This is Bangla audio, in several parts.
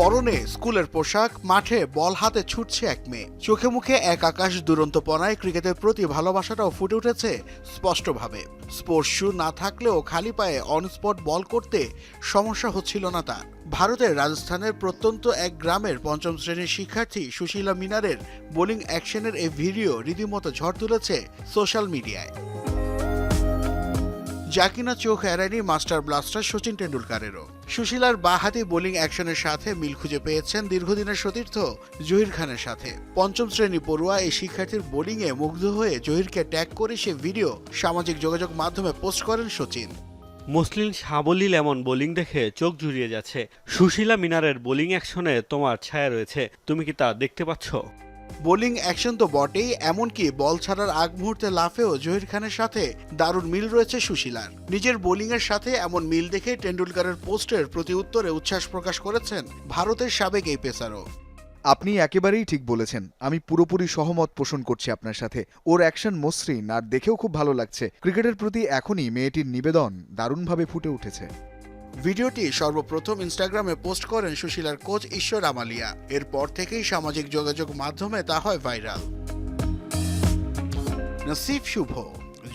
পরনে স্কুলের পোশাক, মাঠে বল হাতে ছুটছে এক মেয়ে। চোখে মুখে এক আকাশ দুরন্ত দুরন্তপনায় ক্রিকেটের প্রতি ভালোবাসাটাও ফুটে উঠেছে স্পষ্টভাবে। স্পোর্টস শু না থাকলেও খালি পায়ে অনস্পট বল করতে সমস্যা হচ্ছিল না তার। ভারতের রাজস্থানের প্রত্যন্ত এক গ্রামের পঞ্চম শ্রেণির শিক্ষার্থী সুশীলা মিনারের বোলিং অ্যাকশনের এই ভিডিও রীতিমতো ঝড় তুলেছে সোশ্যাল মিডিয়ায়। যা কিনা চোখ এড়ায়নি মাস্টার ব্লাস্টার সচিন টেন্ডুলকারেরও সুশীলার বাহাতি বোলিং অ্যাকশনের সাথে মিল খুঁজে পেয়েছেন দীর্ঘদিনের সতীর্থ জহির খানের সাথে। পঞ্চম শ্রেণি পড়ুয়া এই শিক্ষার্থীর বোলিংয়ে মুগ্ধ হয়ে জহিরকে ট্যাগ করে সে ভিডিও সামাজিক যোগাযোগ মাধ্যমে পোস্ট করেন সচিন মুসলিম সাবলীল এমন বোলিং দেখে চোখ জুড়িয়ে যাচ্ছে। সুশীলা মিনারের বোলিং অ্যাকশনে তোমার ছায়া রয়েছে। তুমি কি তা দেখতে পাচ্ছ? বোলিং অ্যাকশন তো বটেই, এমনকি বল ছাড়ার আগ মুহূর্তে লাফেও জহির খানের সাথে দারুণ মিল রয়েছে সুশীলার। নিজের বোলিংয়ের সাথে এমন মিল দেখে টেন্ডুলকারের পোস্টের প্রতি উত্তরে উচ্ছ্বাস প্রকাশ করেছেন ভারতের সাবেক এই পেসারও। আপনি একেবারেই ঠিক বলেছেন, আমি পুরোপুরি সহমত পোষণ করছি আপনার সাথে। ওর অ্যাকশন মসৃণ আর দেখেও খুব ভালো লাগছে। ক্রিকেটের প্রতি এখনই মেয়েটির নিবেদন দারুণভাবে ফুটে উঠেছে। ভিডিওটি সর্বপ্রথম ইনস্টাগ্রামে পোস্ট করেন সুশীলার কোচ ঈশ্বর আমালিয়া। এরপর থেকেই সামাজিক যোগাযোগ মাধ্যমে তা হয় ভাইরাল। নাসিফ শুভ,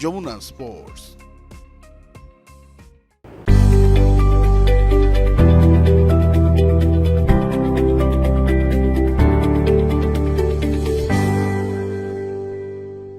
যমুনা স্পোর্টস।